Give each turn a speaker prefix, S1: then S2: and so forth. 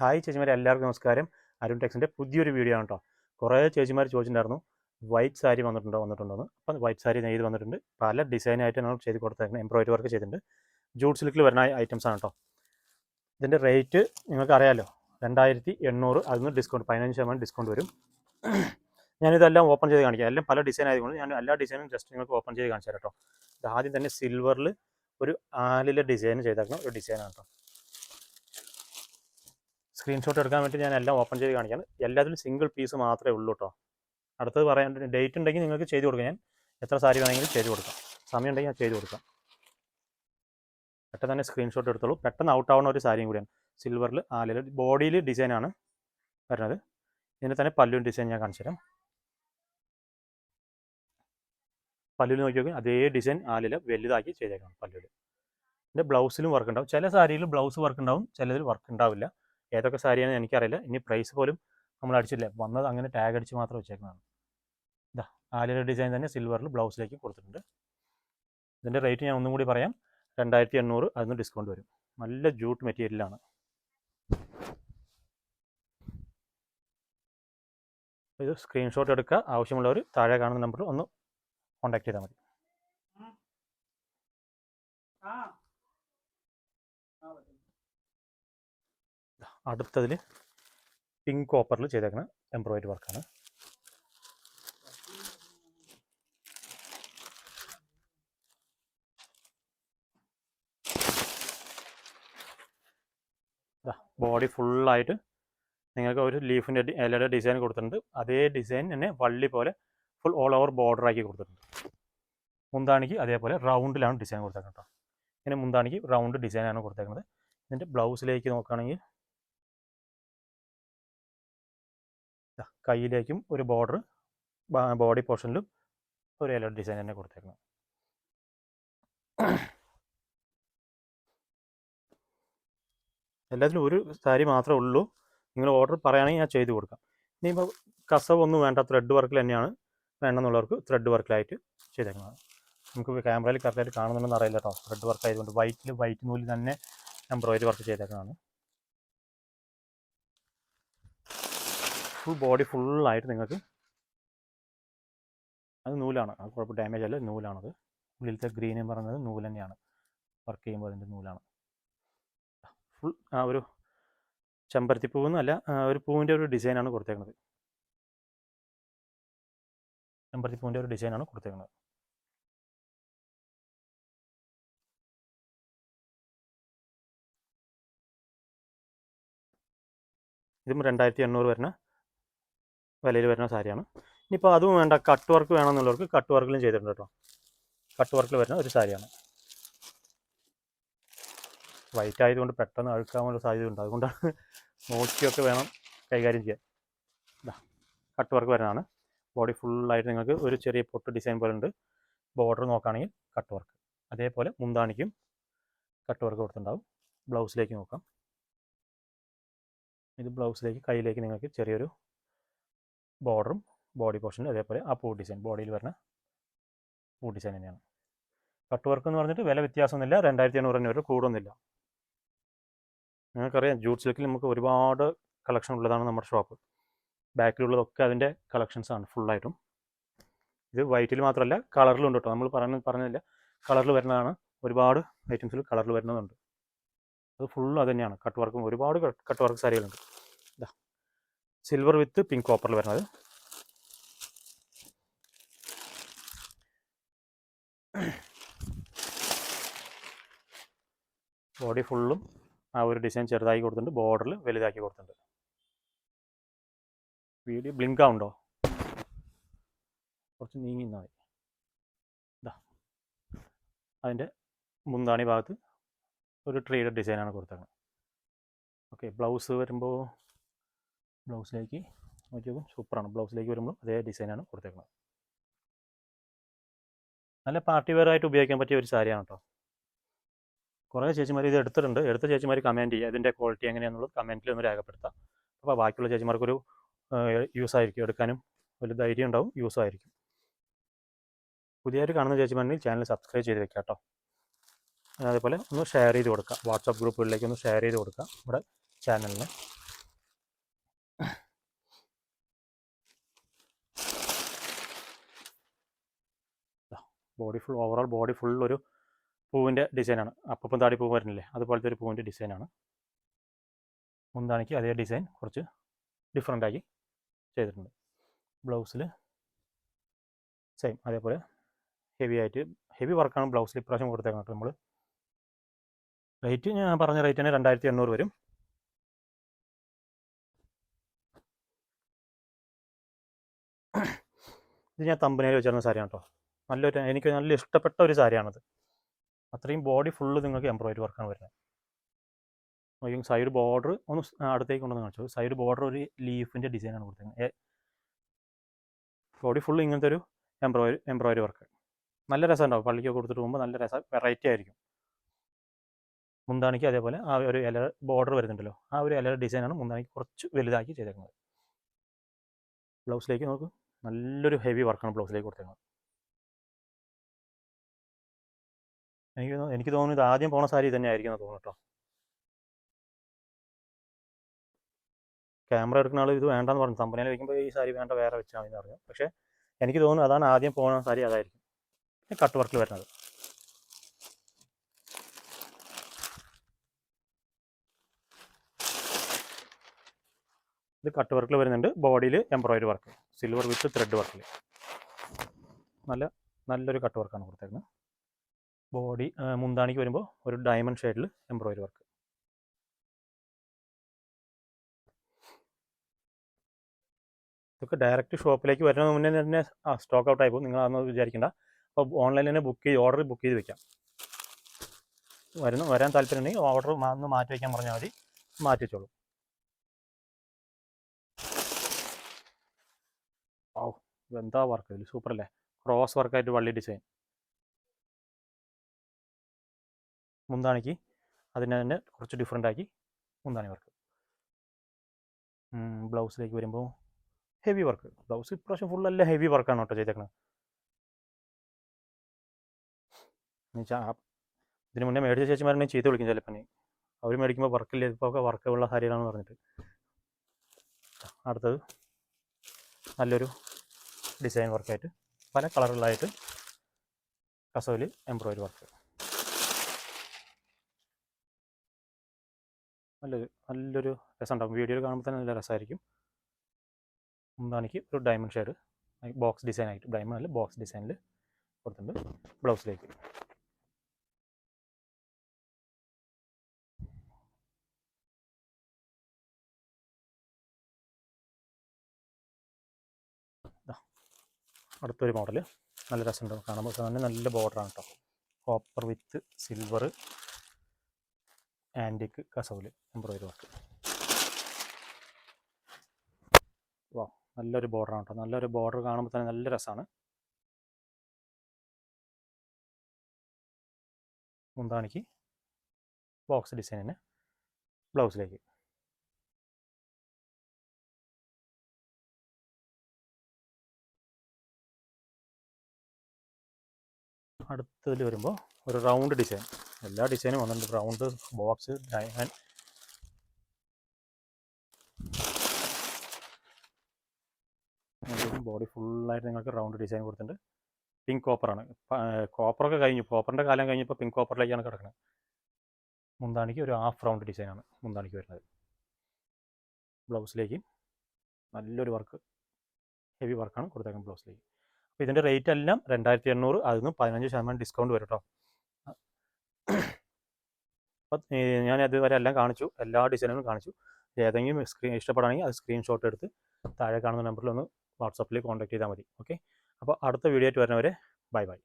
S1: Hi ചേച്ചിമാരെ എല്ലാവർക്കും നമസ്കാരം. അരുൺ ടെക്സിന്റെ പുതിയൊരു വീഡിയോ ആണ് കേട്ടോ കുറേ ചേച്ചിമാർ ചോദിച്ചിട്ടുണ്ടായിരുന്നു. വൈറ്റ് സാരി വന്നിട്ടുണ്ടോ വന്നിട്ടുണ്ടോ എന്ന് അപ്പം വൈറ്റ് സാരി നെയ്ത് വന്നിട്ടുണ്ട്. പല ഡിസൈനായിട്ട് നമ്മൾ ചെയ്ത് കൊടുത്തേക്കുന്നത് എംബ്രോയിഡറി വർക്ക് ചെയ്തിട്ടുണ്ട്. ജൂട്ട് സിൽക്കിൽ വരുന്ന ഐറ്റംസ് ആണ് കേട്ടോ ഇതിന്റെ റേറ്റ് നിങ്ങൾക്ക് അറിയാമല്ലോ രണ്ടായിരത്തി എണ്ണൂറ് അതിന് ഡിസ്കൗണ്ട് പതിനഞ്ച് ശതമാനം ഡിസ്കൗണ്ട് വരും. ഞാനിതെല്ലാം ഓപ്പൺ ചെയ്ത് കാണിക്കാം. എല്ലാം പല ഡിസൈൻ ആയതുകൊണ്ട് ഞാൻ എല്ലാ ഡിസൈനും ജസ്റ്റ് നിങ്ങൾക്ക് ഓപ്പൺ ചെയ്ത് കാണിച്ചു തരാം കേട്ടോ ആദ്യം തന്നെ സിൽവറിൽ ഒരു ആലിലെ ഡിസൈൻ ചെയ്തേക്കുന്ന ഒരു ഡിസൈനാണ് കേട്ടോ സ്ക്രീൻഷോട്ട് എടുക്കാൻ വേണ്ടി ഞാൻ എല്ലാം ഓപ്പൺ ചെയ്ത് കാണിക്കാം. എല്ലാത്തിലും സിംഗിൾ പീസ് മാത്രമേ ഉള്ളൂ കേട്ടോ അടുത്തത് പറയാൻ ഡേറ്റ് ഉണ്ടെങ്കിൽ നിങ്ങൾക്ക് ചെയ്ത് കൊടുക്കാം ഞാൻ. എത്ര സാരി വേണമെങ്കിലും ചെയ്ത് കൊടുക്കാം. സമയം ഉണ്ടെങ്കിൽ ഞാൻ ചെയ്ത് കൊടുക്കാം. പെട്ടെന്ന് തന്നെ സ്ക്രീൻഷോട്ട് എടുത്തോളൂ. പെട്ടെന്ന് ഔട്ട് ആവുന്ന ഒരു സാരിയും കൂടിയാണ്. സിൽവറിൽ ആലിൽ ബോഡിയിൽ ഡിസൈനാണ് വരുന്നത്. ഇതിന്റെ തന്നെ പല്ലുവിൻ ഡിസൈൻ ഞാൻ കാണിച്ചു തരാം. പല്ലുവിൽ നോക്കി നോക്കി. അതേ ഡിസൈൻ ആലിൽ വലുതാക്കി ചെയ്തേക്കണം പല്ലുവിൽ ഇതിന്റെ ബ്ലൗസിലും വർക്ക് ഉണ്ടാവും. ചില സാരിയിൽ ബ്ലൗസ് വർക്ക് ഉണ്ടാവും. ചിലതിൽ വർക്ക് ഉണ്ടാവില്ല. ഏതൊക്കെ സാരിയാണ് എനിക്കറിയില്ല. ഇനി പ്രൈസ് പോലും നമ്മൾ അടിച്ചില്ല വന്നത് അങ്ങനെ ടാഗ് അടിച്ച് മാത്രം വെച്ചേക്കുന്നതാണ്. ഇതാ ആലിയുടെ ഡിസൈൻ തന്നെ സിൽവറിൽ ബ്ലൗസിലേക്ക് കൊടുത്തിട്ടുണ്ട്. ഇതിന്റെ റേറ്റ് ഞാൻ ഒന്നും കൂടി പറയാം. രണ്ടായിരത്തി എണ്ണൂറ് അതിന് ഡിസ്കൗണ്ട് വരും. നല്ല ജൂട്ട് മെറ്റീരിയലാണ് ഇത് സ്ക്രീൻഷോട്ട് എടുക്കുക. ആവശ്യമുള്ളവർ താഴെ കാണുന്ന നമ്പറിൽ ഒന്ന് കോൺടാക്ട് ചെയ്താൽ മതി. അടുത്തതിൽ പിങ്ക് കോപ്പറിൽ ചെയ്തേക്കുന്ന എംബ്രോയിഡറി വർക്കാണ് ബോഡി ഫുള്ളായിട്ട് നിങ്ങൾക്ക് ഒരു ലീഫിന്റെ ഇലയുടെ ഡിസൈൻ കൊടുത്തിട്ടുണ്ട്. അതേ ഡിസൈൻ തന്നെ വള്ളി പോലെ ഫുൾ ഓൾ ഓവർ ബോർഡർ ആക്കി കൊടുത്തിട്ടുണ്ട്. മുന്താണിക്ക് അതേപോലെ റൗണ്ടിലാണ് ഡിസൈൻ കൊടുത്തേക്കുന്നത് കേട്ടോ ഇങ്ങനെ മുന്താണിക്ക് റൗണ്ട് ഡിസൈനാണ് കൊടുത്തേക്കുന്നത് ഇതിന്റെ ബ്ലൗസിലേക്ക് നോക്കുകയാണെങ്കിൽ കയ്യിലേക്കും ഒരു ബോർഡർ ബോഡി പോർഷനിലും ഒരു എല്ലോ ഡിസൈൻ തന്നെ കൊടുത്തേക്കണം. എല്ലാത്തിലും ഒരു സാരി മാത്രമേ ഉള്ളൂ. നിങ്ങൾ ഓർഡർ പറയുകയാണെങ്കിൽ ഞാൻ ചെയ്ത് കൊടുക്കാം. ഇനിയിപ്പോൾ കസവ് ഒന്നും വേണ്ട ത്രെഡ് വർക്കിൽ തന്നെയാണ് വേണമെന്നുള്ളവർക്ക് ത്രെഡ് വർക്കിലായിട്ട് ചെയ്തേക്കുന്നത് നമുക്ക് ക്യാമറയിൽ കറക്റ്റായിട്ട് കാണുന്നുണ്ടെന്ന് അറിയില്ല കേട്ടോ ത്രെഡ് വർക്ക് ആയതുകൊണ്ട് വൈറ്റിൽ വൈറ്റ് നൂലിൽ തന്നെ എംബ്രോയിഡറി വർക്ക് ചെയ്തേക്കുന്നതാണ്. ഫുൾ ബോഡി ഫുള്ളായിട്ട് നിങ്ങൾക്ക് അത് നൂലാണ്. അത് കുഴപ്പം ഡാമേജ് അല്ല നൂലാണത് ഉള്ളിലത്തെ ഗ്രീൻ എന്ന് പറയുന്നത് നൂൽ തന്നെയാണ്. വർക്ക് ചെയ്യുമ്പോൾ അതിന്റെ നൂലാണ്. ഫുൾ ആ ഒരു ചെമ്പരത്തി പൂവെന്നല്ല ഒരു പൂവിന്റെ ഒരു ഡിസൈനാണ് കൊടുത്തേക്കുന്നത് ചെമ്പരത്തി പൂവിന്റെ ഒരു ഡിസൈനാണ് കൊടുത്തേക്കുന്നത് ഇതും രണ്ടായിരത്തി എണ്ണൂറ് വരുന്ന വിലയിൽ വരുന്ന സാരിയാണ്. ഇനിയിപ്പോൾ അതും വേണ്ട കട്ട് വർക്ക് വേണമെന്നുള്ളവർക്ക് കട്ട് വർക്കിലും ചെയ്തിട്ടുണ്ട് കേട്ടോ. കട്ട് വർക്കിൽ വരുന്ന ഒരു സാരിയാണ്. വൈറ്റ് ആയതുകൊണ്ട് പെട്ടെന്ന് അഴുക്കാനുള്ള സാധ്യത ഉണ്ട്. അതുകൊണ്ടാണ് നോക്കിയൊക്കെ വേണം കൈകാര്യം ചെയ്യാൻ. കട്ട് വർക്ക് വരുന്നതാണ്. ബോഡി ഫുള്ളായിട്ട് നിങ്ങൾക്ക് ഒരു ചെറിയ പൊട്ട് ഡിസൈൻ പോലെ ഉണ്ട്. ബോർഡർ നോക്കുകയാണെങ്കിൽ കട്ട് വർക്ക് അതേപോലെ മുന്താണിക്കും കട്ട് വർക്ക് കൊടുത്തിട്ടുണ്ടാവും. ബ്ലൗസിലേക്ക് നോക്കാം. ഇത് ബ്ലൗസിലേക്ക് കയ്യിലേക്ക് നിങ്ങൾക്ക് ചെറിയൊരു ബോർഡറും ബോഡി പോർഷനും അതേപോലെ ആ പൂ ഡിസൈൻ ബോഡിയിൽ വരുന്ന പൂ ഡിസൈൻ തന്നെയാണ്. കട്ട് വർക്ക് എന്ന് പറഞ്ഞിട്ട് വില വ്യത്യാസമൊന്നുമില്ല. രണ്ടായിരത്തി എണ്ണൂറ് തന്നെ വരെ കൂടുന്നില്ല. നിങ്ങൾക്കറിയാം ജൂട്ട് സിൽക്കിൽ നമുക്ക് ഒരുപാട് കളക്ഷൻ ഉള്ളതാണ് നമ്മുടെ ഷോപ്പ് ബാക്കിലുള്ളതൊക്കെ അതിന്റെ കളക്ഷൻസ് ആണ് ഫുള്ളായിട്ടും ഇത് വൈറ്റിൽ മാത്രമല്ല കളറിലുണ്ട് കേട്ടോ. നമ്മൾ പറഞ്ഞ പറഞ്ഞില്ല. കളറിൽ വരുന്നതാണ് ഒരുപാട് ഐറ്റംസിൽ കളറിൽ വരുന്നതുണ്ട്. അത് ഫുള്ളും അത് തന്നെയാണ്. കട്ട് വർക്കും ഒരുപാട് കട്ട് വർക്ക് സാരികളുണ്ട്. സിൽവർ വിത്ത് പിങ്ക് കോപ്പറിൽ വരുന്നത്. ബോഡി ഫുള്ളും ആ ഒരു ഡിസൈൻ ചെറുതാക്കി കൊടുത്തിട്ടുണ്ട്. ബോർഡറിൽ വലുതാക്കി കൊടുത്തിട്ടുണ്ട്. വീഡിയോ ബ്ലിങ്ക് ആവുണ്ടോ? കുറച്ച് നീങ്ങി നിന്നാൽ ഇതാ അതിന്റെ മുന്താണി ഭാഗത്ത് ഒരു ട്രീയുടെ ഡിസൈനാണ് കൊടുത്തത് ഓക്കെ ബ്ലൗസ് വരുമ്പോൾ ബ്ലൗസിലേക്ക് നോക്കി നോക്കും സൂപ്പറാണ്. ബ്ലൗസിലേക്ക് വരുമ്പോൾ അതേ ഡിസൈനാണ് കൊടുത്തേക്കുന്നത്. നല്ല പാർട്ടി വെയർ ആയിട്ട് ഉപയോഗിക്കാൻ പറ്റിയ ഒരു സാരിയാണ് കേട്ടോ. കുറേ ചേച്ചിമാർ ഇത് എടുത്തിട്ടുണ്ട്. എടുത്ത ചേച്ചിമാർ കമന്റ് ചെയ്യുക ഇതിന്റെ ക്വാളിറ്റി എങ്ങനെയാണെന്നുള്ളത് കമന്റിൽ ഒന്ന് രേഖപ്പെടുത്താം. അപ്പോൾ ബാക്കിയുള്ള ചേച്ചിമാർക്കൊരു യൂസ് ആയിരിക്കും. എടുക്കാനും ഒരു ധൈര്യം ഉണ്ടാവും യൂസ് ആയിരിക്കും. പുതിയതായിട്ട് കാണുന്ന ചേച്ചിമാരുണ്ടെങ്കിൽ ചാനൽ സബ്സ്ക്രൈബ് ചെയ്ത് വെക്കാം കേട്ടോ. അതേപോലെ ഒന്ന് ഷെയർ ചെയ്ത് കൊടുക്കുക. വാട്സപ്പ് ഗ്രൂപ്പുകളിലേക്ക് ഒന്ന് ഷെയർ ചെയ്ത് കൊടുക്കുക. നമ്മുടെ ചാനലിന് body full overall body full ഒരു പൂവിന്റെ ഡിസൈനാണ് അപ്പം താടി പൂ വരുന്നില്ലേ? അതുപോലത്തെ ഒരു പൂവിന്റെ ഡിസൈനാണ് മുന്താണിക്ക് അതേ ഡിസൈൻ കുറച്ച് ഡിഫറെന്റ് ആക്കി ചെയ്തിട്ടുണ്ട്. ബ്ലൗസിൽ സെയിം അതേപോലെ ഹെവി ആയിട്ട് ഹെവി വർക്കാണ് ബ്ലൗസിൽ ഇപ്രാവശ്യം കൊടുത്തേക്കുന്നത് നമ്മൾ റേറ്റ് ഞാൻ പറഞ്ഞ റേറ്റ് തന്നെ രണ്ടായിരത്തി എണ്ണൂറ് വരും. ഇത് ഞാൻ തമ്പനയിൽ വെച്ചിരുന്ന സാരിയാണ് കേട്ടോ നല്ലൊരു എനിക്ക് നല്ല ഇഷ്ടപ്പെട്ട ഒരു സാരിയാണത്. അത്രയും ബോഡി ഫുള്ള് നിങ്ങൾക്ക് എംബ്രോയിഡറി വർക്കാണ് വരുന്നത്. നോക്കിയും സൈഡ് ബോർഡർ ഒന്ന് അടുത്തേക്ക് കൊണ്ടുവന്ന് കാണിച്ചു. സൈഡ് ബോർഡർ ഒരു ലീഫിന്റെ ഡിസൈനാണ് കൊടുത്തിരിക്കുന്നത് ബോഡി ഫുള്ള് ഇങ്ങനത്തെ ഒരു എംബ്രോയിഡറി എംബ്രോയിഡറി വർക്ക് നല്ല രസം ഉണ്ടാവും. പള്ളിക്ക് കൊടുത്തിട്ട് പോകുമ്പോൾ നല്ല രസം വെറൈറ്റി ആയിരിക്കും. മുന്താണിക്ക് അതേപോലെ ആ ഒരു ഇല ബോർഡർ വരുന്നുണ്ടല്ലോ. ആ ഒരു ഇല ഡിസൈനാണ് മുന്താണിക്ക് കുറച്ച് വലുതാക്കി ചെയ്തേക്കുന്നത്. ബ്ലൗസിലേക്ക് നോക്ക്. നല്ലൊരു ഹെവി വർക്കാണ് ബ്ലൗസിലേക്ക് കൊടുത്തേക്കുന്നത്. എനിക്ക് എനിക്ക് തോന്നുന്നു ഇത് ആദ്യം പോണ സാരി തന്നെ ആയിരിക്കും എന്ന് തോന്നുന്നു കേട്ടോ ക്യാമറ എടുക്കുന്ന ആൾ ഇത് വേണ്ടെന്ന് പറഞ്ഞു. തമ്പനയിൽ വയ്ക്കുമ്പോൾ ഈ സാരി വേണ്ട വേറെ വെച്ചാൽ മതി പറഞ്ഞു. പക്ഷേ എനിക്ക് തോന്നുന്നു അതാണ് ആദ്യം പോണ സാരി അതായിരിക്കും. കട്ട് വർക്കിൽ വരുന്നത്. ഇത് കട്ട് വർക്കിൽ വരുന്നുണ്ട്. ബോഡിയിൽ embroidery work silver with thread വർക്കിൽ നല്ല നല്ലൊരു കട്ട് വർക്കാണ് കൊടുത്തേക്കുന്നത് ബോഡി മുന്താണിക്ക് വരുമ്പോൾ ഒരു ഡയമണ്ട് ഷെയ്ഡിൽ എംബ്രോയിഡറി വർക്ക് ഇതൊക്കെ ഡയറക്റ്റ് ഷോപ്പിലേക്ക് വരുന്നതിന് മുന്നേ തന്നെ ആ സ്റ്റോക്ക് ഔട്ട് ആയിപ്പോൾ നിങ്ങൾ അതൊന്നും വിചാരിക്കേണ്ട അപ്പോൾ ഓൺലൈനിൽ തന്നെ ബുക്ക് ചെയ്ത് ഓർഡർ ബുക്ക് ചെയ്ത് വെക്കാം. വരുന്ന വരാൻ താല്പര്യമുണ്ടെങ്കിൽ ഓർഡർ ഒന്ന് മാറ്റി വയ്ക്കാൻ പറഞ്ഞാൽ മതി. മാറ്റി വെച്ചോളൂ. ഓ എന്താ വർക്ക് ഇതിൽ സൂപ്പർ അല്ലേ? ക്രോസ് വർക്കായിട്ട് വള്ളി ഡിസൈൻ മുന്താണിക്ക് അതിനെ തന്നെ കുറച്ച് ഡിഫറെന്റ് ആക്കി മുന്താണി വർക്ക് ബ്ലൗസിലേക്ക് വരുമ്പോൾ ഹെവി വർക്ക് ബ്ലൗസ് ഇപ്രാവശ്യം ഫുൾ അല്ല ഹെവി വർക്കാണ് കേട്ടോ ചെയ്തേക്കണത് എന്നുവെച്ചാൽ ഇതിന് മുന്നേ മേടിച്ച ചേച്ചിമാരെ ചെയ്ത് വിളിക്കും ചിലപ്പോൾ അവർ മേടിക്കുമ്പോൾ വർക്കില്ല ഇപ്പോൾ ഒക്കെ വർക്കുള്ള സാരികളാണെന്ന് പറഞ്ഞിട്ട്. അടുത്തത് നല്ലൊരു ഡിസൈൻ വർക്കായിട്ട് പല കളറുകളായിട്ട് കസവിൽ എംബ്രോയിഡറി വർക്ക് നല്ലൊരു നല്ലൊരു രസമുണ്ടാകും വീഡിയോയിൽ കാണുമ്പോൾ തന്നെ നല്ല രസമായിരിക്കും. മുന്താണിക്ക് ഒരു ഡയമണ്ട് ഷെയ്ഡ് ബോക്സ് ഡിസൈൻ ആയിട്ട് ഡയമണ്ട് അല്ല ബോക്സ് ഡിസൈനിൽ കൊടുത്തിട്ടുണ്ട് ബ്ലൗസിലേക്ക് അടുത്തൊരു മോഡൽ നല്ല രസമുണ്ട്. കാണുമ്പോൾ തന്നെ നല്ല ബോർഡറാണ് കേട്ടോ കോപ്പർ വിത്ത് സിൽവർ ആന്റിക്ക് കസവിൽ എംബ്രോയിഡറി വർക്ക് വാ നല്ലൊരു ബോർഡറാണ് കേട്ടോ നല്ലൊരു ബോർഡർ കാണുമ്പോൾ തന്നെ നല്ല രസമാണ് മുന്താണിക്ക് ബോക്സ് ഡിസൈനിന് ബ്ലൗസിലേക്ക് അടുത്തതിൽ വരുമ്പോൾ ഒരു റൗണ്ട് ഡിസൈൻ എല്ലാ ഡിസൈനും വന്നിട്ടുണ്ട്. റൗണ്ട് ബോക്സ് ഡയമണ്ട് ബോഡി ഫുള്ളായിട്ട് നിങ്ങൾക്ക് റൗണ്ട് ഡിസൈൻ കൊടുത്തിട്ടുണ്ട്. പിങ്ക് കോപ്പറാണ് കോപ്പറൊക്കെ കഴിഞ്ഞു. കോപ്പറിന്റെ കാലം കഴിഞ്ഞപ്പോൾ പിങ്ക് കോപ്പറിലേക്കാണ് കിടക്കുന്നത് മുന്താണിക്ക് ഒരു ഹാഫ് റൗണ്ട് ഡിസൈനാണ് മുന്താണിക്ക് വരുന്നത്. ബ്ലൗസിലേക്ക് നല്ലൊരു വർക്ക് ഹെവി വർക്കാണ് കൊടുത്തേക്കുന്നത് ബ്ലൗസിലേക്ക് അപ്പോൾ ഇതിന്റെ റേറ്റ് എല്ലാം രണ്ടായിരത്തി എണ്ണൂറ് അതിൽ നിന്ന് പതിനഞ്ച് ശതമാനം ഡിസ്കൗണ്ട് വരും കേട്ടോ അപ്പം ഞാൻ അതുവരെ എല്ലാം കാണിച്ചു. എല്ലാ ഡിസൈനുകളും കാണിച്ചു. ഏതെങ്കിലും സ്ക്രീൻ ഇഷ്ടപ്പെടുകയാണെങ്കിൽ അത് സ്ക്രീൻഷോട്ട് എടുത്ത് താഴെ കാണുന്ന നമ്പറിൽ ഒന്ന് വാട്സപ്പിൽ കോൺടാക്ട് ചെയ്താൽ മതി. ഓക്കെ അപ്പോൾ അടുത്ത വീഡിയോ ആയിട്ട് വരുന്നവരെ ബൈ ബൈ